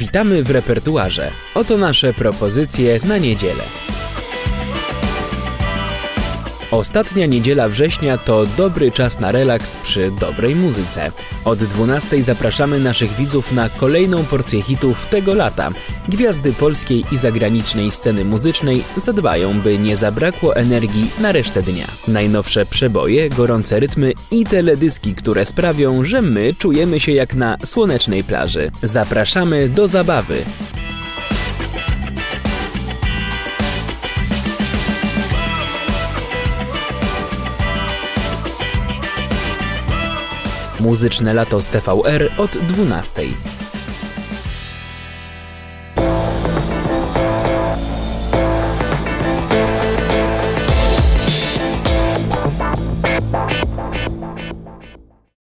Witamy w repertuarze. Oto nasze propozycje na niedzielę. Ostatnia niedziela września to dobry czas na relaks przy dobrej muzyce. Od 12 zapraszamy naszych widzów na kolejną porcję hitów tego lata. Gwiazdy polskiej i zagranicznej sceny muzycznej zadbają, by nie zabrakło energii na resztę dnia. Najnowsze przeboje, gorące rytmy i teledyski, które sprawią, że my czujemy się jak na słonecznej plaży. Zapraszamy do zabawy. Muzyczne lato z TVR od 12.